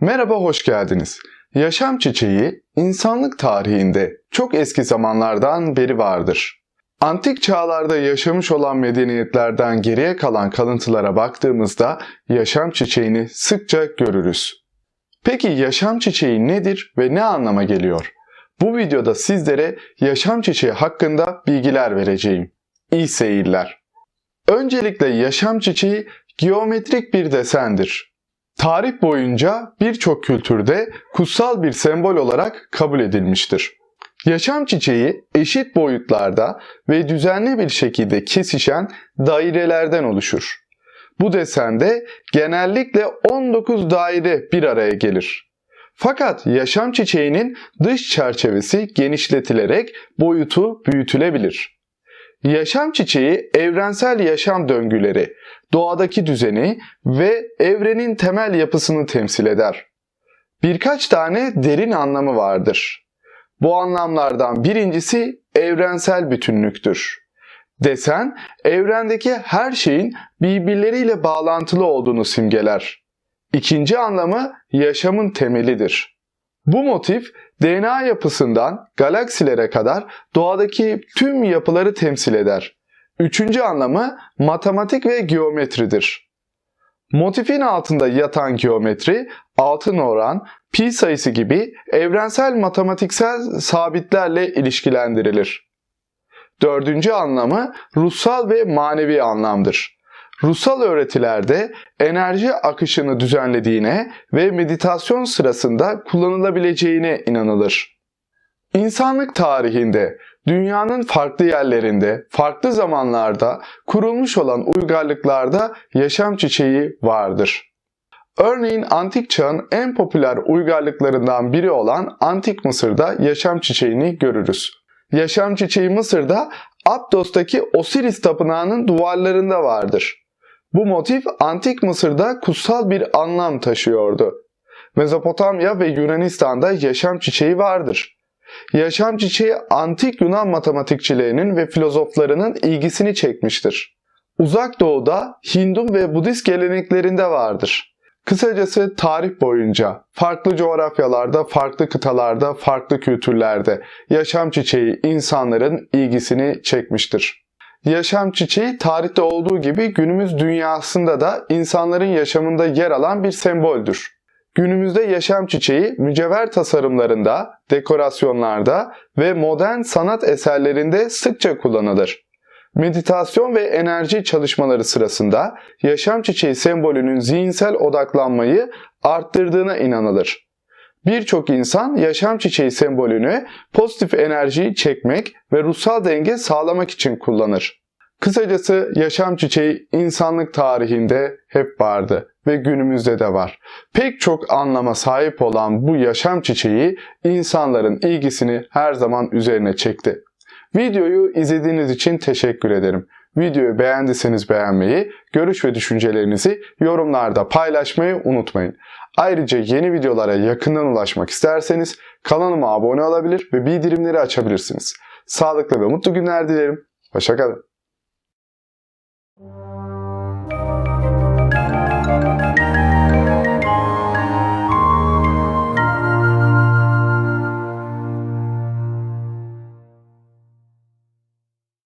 Merhaba, hoş geldiniz. Yaşam çiçeği insanlık tarihinde çok eski zamanlardan beri vardır. Antik çağlarda yaşamış olan medeniyetlerden geriye kalan kalıntılara baktığımızda yaşam çiçeğini sıkça görürüz. Peki yaşam çiçeği nedir ve ne anlama geliyor? Bu videoda sizlere yaşam çiçeği hakkında bilgiler vereceğim. İyi seyirler. Öncelikle yaşam çiçeği geometrik bir desendir. Tarih boyunca birçok kültürde kutsal bir sembol olarak kabul edilmiştir. Yaşam çiçeği eşit boyutlarda ve düzenli bir şekilde kesişen dairelerden oluşur. Bu desende genellikle 19 daire bir araya gelir. Fakat yaşam çiçeğinin dış çerçevesi genişletilerek boyutu büyütülebilir. Yaşam çiçeği evrensel yaşam döngüleri, doğadaki düzeni ve evrenin temel yapısını temsil eder. Birkaç tane derin anlamı vardır. Bu anlamlardan birincisi evrensel bütünlüktür. Desen, evrendeki her şeyin birbirleriyle bağlantılı olduğunu simgeler. İkinci anlamı yaşamın temelidir. Bu motif DNA yapısından galaksilere kadar doğadaki tüm yapıları temsil eder. Üçüncü anlamı matematik ve geometridir. Motifin altında yatan geometri, altın oran, pi sayısı gibi evrensel matematiksel sabitlerle ilişkilendirilir. Dördüncü anlamı ruhsal ve manevi anlamdır. Ruhsal öğretilerde enerji akışını düzenlediğine ve meditasyon sırasında kullanılabileceğine inanılır. İnsanlık tarihinde dünyanın farklı yerlerinde, farklı zamanlarda kurulmuş olan uygarlıklarda yaşam çiçeği vardır. Örneğin antik çağın en popüler uygarlıklarından biri olan Antik Mısır'da yaşam çiçeğini görürüz. Yaşam çiçeği Mısır'da Aptos'taki Osiris tapınağının duvarlarında vardır. Bu motif Antik Mısır'da kutsal bir anlam taşıyordu. Mezopotamya ve Yunanistan'da yaşam çiçeği vardır. Yaşam çiçeği antik Yunan matematikçilerinin ve filozoflarının ilgisini çekmiştir. Uzak Doğu'da Hindu ve Budist geleneklerinde vardır. Kısacası tarih boyunca farklı coğrafyalarda, farklı kıtalarda, farklı kültürlerde yaşam çiçeği insanların ilgisini çekmiştir. Yaşam çiçeği tarihte olduğu gibi günümüz dünyasında da insanların yaşamında yer alan bir semboldür. Günümüzde yaşam çiçeği mücevher tasarımlarında, dekorasyonlarda ve modern sanat eserlerinde sıkça kullanılır. Meditasyon ve enerji çalışmaları sırasında yaşam çiçeği sembolünün zihinsel odaklanmayı arttırdığına inanılır. Birçok insan yaşam çiçeği sembolünü pozitif enerjiyi çekmek ve ruhsal denge sağlamak için kullanır. Kısacası yaşam çiçeği insanlık tarihinde hep vardı ve günümüzde de var. Pek çok anlama sahip olan bu yaşam çiçeği insanların ilgisini her zaman üzerine çekti. Videoyu izlediğiniz için teşekkür ederim. Videoyu beğendiyseniz beğenmeyi, görüş ve düşüncelerinizi yorumlarda paylaşmayı unutmayın. Ayrıca yeni videolara yakından ulaşmak isterseniz kanalıma abone olabilir ve bildirimleri açabilirsiniz. Sağlıklı ve mutlu günler dilerim. Hoşçakalın.